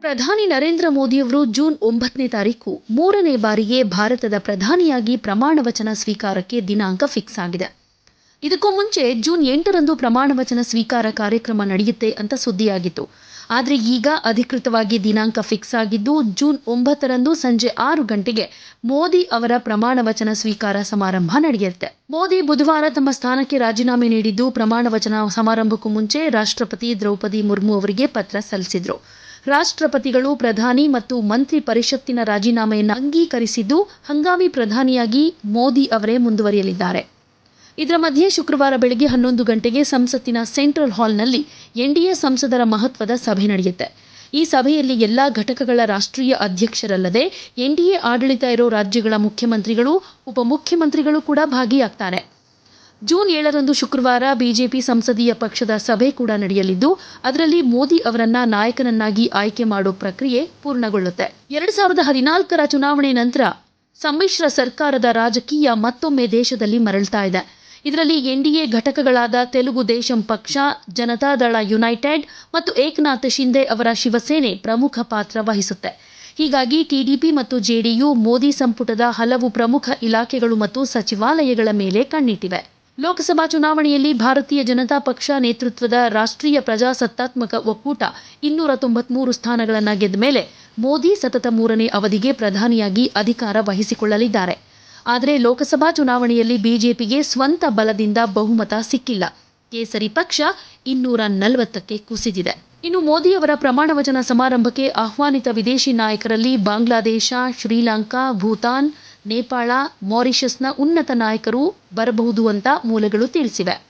ಪ್ರಧಾನಿ ನರೇಂದ್ರ ಮೋದಿಯವರು ಜೂನ್ ಒಂಬತ್ತನೇ ತಾರೀಕು ಮೂರನೇ ಬಾರಿಗೆ ಭಾರತದ ಪ್ರಧಾನಿಯಾಗಿ ಪ್ರಮಾಣ ವಚನ ಸ್ವೀಕಾರಕ್ಕೆ ದಿನಾಂಕ ಫಿಕ್ಸ್ ಆಗಿದೆ. ಇದಕ್ಕೂ ಮುಂಚೆ ಜೂನ್ ಎಂಟರಂದು ಪ್ರಮಾಣ ವಚನ ಸ್ವೀಕಾರ ಕಾರ್ಯಕ್ರಮ ನಡೆಯುತ್ತೆ ಅಂತ ಸುದ್ದಿಯಾಗಿತ್ತು. ಆದರೆ ಈಗ ಅಧಿಕೃತವಾಗಿ ದಿನಾಂಕ ಫಿಕ್ಸ್ ಆಗಿದ್ದು ಜೂನ್ ಒಂಬತ್ತರಂದು ಸಂಜೆ ಆರು ಗಂಟೆಗೆ ಮೋದಿ ಅವರ ಪ್ರಮಾಣ ವಚನ ಸ್ವೀಕಾರ ಸಮಾರಂಭ ನಡೆಯುತ್ತೆ. ಮೋದಿ ಬುಧವಾರ ತಮ್ಮ ಸ್ಥಾನಕ್ಕೆ ರಾಜೀನಾಮೆ ನೀಡಿದ್ದು ಪ್ರಮಾಣ ವಚನ ಸಮಾರಂಭಕ್ಕೂ ಮುಂಚೆ ರಾಷ್ಟ್ರಪತಿ ದ್ರೌಪದಿ ಮುರ್ಮು ಅವರಿಗೆ ಪತ್ರ ಸಲ್ಲಿಸಿದ್ರು. ರಾಷ್ಟ್ರಪತಿಗಳು, ಪ್ರಧಾನಿ ಮತ್ತು ಮಂತ್ರಿ ಪರಿಷತ್ತಿನ ರಾಜೀನಾಮೆಯನ್ನು ಅಂಗೀಕರಿಸಿದ್ದು ಹಂಗಾಮಿ ಪ್ರಧಾನಿಯಾಗಿ ಮೋದಿ ಅವರೇ ಮುಂದುವರಿಯಲಿದ್ದಾರೆ. ಇದರ ಮಧ್ಯೆ ಶುಕ್ರವಾರ ಬೆಳಗ್ಗೆ ಹನ್ನೊಂದು ಗಂಟೆಗೆ ಸಂಸತ್ತಿನ ಸೆಂಟ್ರಲ್ ಹಾಲ್ನಲ್ಲಿ ಎನ್ಡಿಎ ಸಂಸದರ ಮಹತ್ವದ ಸಭೆ ನಡೆಯುತ್ತೆ. ಈ ಸಭೆಯಲ್ಲಿ ಎಲ್ಲಾ ಘಟಕಗಳ ರಾಷ್ಟ್ರೀಯ ಅಧ್ಯಕ್ಷರಲ್ಲದೆ ಎನ್ಡಿಎ ಆಡಳಿತ ಇರೋ ರಾಜ್ಯಗಳ ಮುಖ್ಯಮಂತ್ರಿಗಳು, ಉಪಮುಖ್ಯಮಂತ್ರಿಗಳು ಕೂಡ ಭಾಗಿಯಾಗ್ತಾರೆ. ಜೂನ್ ಏಳರಂದು ಶುಕ್ರವಾರ ಬಿಜೆಪಿ ಸಂಸದೀಯ ಪಕ್ಷದ ಸಭೆ ಕೂಡ ನಡೆಯಲಿದ್ದು, ಅದರಲ್ಲಿ ಮೋದಿ ಅವರನ್ನ ನಾಯಕನನ್ನಾಗಿ ಆಯ್ಕೆ ಮಾಡೋ ಪ್ರಕ್ರಿಯೆ ಪೂರ್ಣಗೊಳ್ಳುತ್ತೆ. ಎರಡು ಸಾವಿರದ ಹದಿನಾಲ್ಕರ ಚುನಾವಣೆ ನಂತರ ಸಮ್ಮಿಶ್ರ ಸರ್ಕಾರದ ರಾಜಕೀಯ ಮತ್ತೊಮ್ಮೆ ದೇಶದಲ್ಲಿ ಮರಳ್ತಾ ಇದೆ. ಇದರಲ್ಲಿ ಎನ್ಡಿಎ ಘಟಕಗಳಾದ ತೆಲುಗು ದೇಶಂ ಪಕ್ಷ ಜನತಾದಳ ಯುನೈಟೆಡ್ ಮತ್ತು ಏಕನಾಥ್ ಶಿಂದೆ ಅವರ ಶಿವಸೇನೆ ಪ್ರಮುಖ ಪಾತ್ರ ವಹಿಸುತ್ತೆ. ಹೀಗಾಗಿ ಟಿಡಿಪಿ ಮತ್ತು ಜೆಡಿಯು ಮೋದಿ ಸಂಪುಟದ ಹಲವು ಪ್ರಮುಖ ಇಲಾಖೆಗಳು ಮತ್ತು ಸಚಿವಾಲಯಗಳ ಮೇಲೆ ಕಣ್ಣಿಟ್ಟಿವೆ. ಲೋಕಸಭಾ ಚುನಾವಣೆಯಲ್ಲಿ ಭಾರತೀಯ ಜನತಾ ಪಕ್ಷ ನೇತೃತ್ವದ ರಾಷ್ಟ್ರೀಯ ಪ್ರಜಾಸತ್ತಾತ್ಮಕ ಒಕ್ಕೂಟ ಇನ್ನೂರ ತೊಂಬತ್ಮೂರು ಸ್ಥಾನಗಳನ್ನು ಗೆದ್ದ ಮೇಲೆ ಮೋದಿ ಸತತ ಮೂರನೇ ಅವಧಿಗೆ ಪ್ರಧಾನಿಯಾಗಿ ಅಧಿಕಾರ ವಹಿಸಿಕೊಳ್ಳಲಿದ್ದಾರೆ. ಆದರೆ ಲೋಕಸಭಾ ಚುನಾವಣೆಯಲ್ಲಿ ಬಿಜೆಪಿಗೆ ಸ್ವಂತ ಬಲದಿಂದ ಬಹುಮತ ಸಿಕ್ಕಿಲ್ಲ. ಕೇಸರಿ ಪಕ್ಷ ಇನ್ನೂರ ನಲವತ್ತಕ್ಕೆ ಕುಸಿದಿದೆ. ಇನ್ನು ಮೋದಿ ಅವರ ಪ್ರಮಾಣ ವಚನ ಸಮಾರಂಭಕ್ಕೆ ಆಹ್ವಾನಿತ ವಿದೇಶಿ ನಾಯಕರಲ್ಲಿ ಬಾಂಗ್ಲಾದೇಶ, ಶ್ರೀಲಂಕಾ, ಭೂತಾನ್, ನೇಪಾಳ, ಮಾರಿಷಸ್ನ ಉನ್ನತ ನಾಯಕರು ಬರಬಹುದು ಅಂತ ಮೂಲಗಳು ತಿಳಿಸಿವೆ.